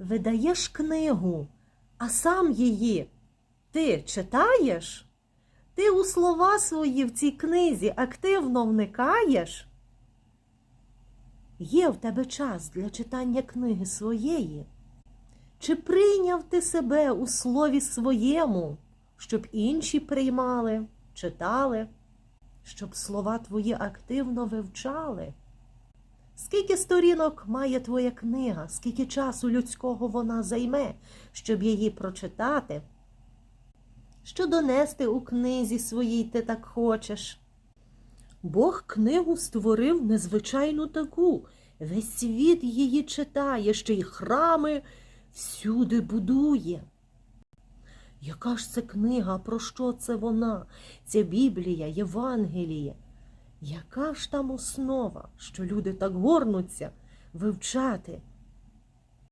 видаєш книгу, а сам її ти читаєш? Ти у слова свої в цій книзі активно вникаєш? Є в тебе час для читання книги своєї? Чи прийняв ти себе у слові своєму, щоб інші приймали, читали, щоб слова твої активно вивчали? Скільки сторінок має твоя книга, скільки часу людського вона займе, щоб її прочитати? Що донести у книзі своїй ти так хочеш? Бог книгу створив незвичайну таку. Весь світ її читає, ще й храми всюди будує. Яка ж це книга, про що це вона? Ця Біблія, Євангеліє. Яка ж там основа, що люди так горнуться вивчати,